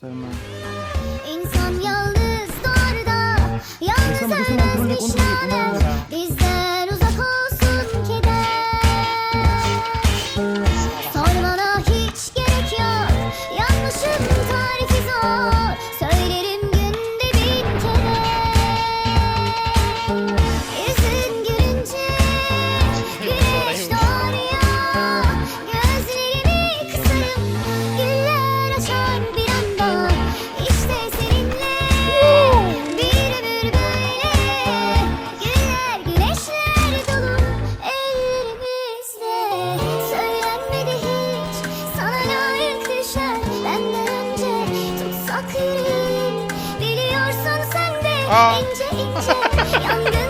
Sevmem. İnsan ak Biliyorsun sen de Aa. ince ince yangın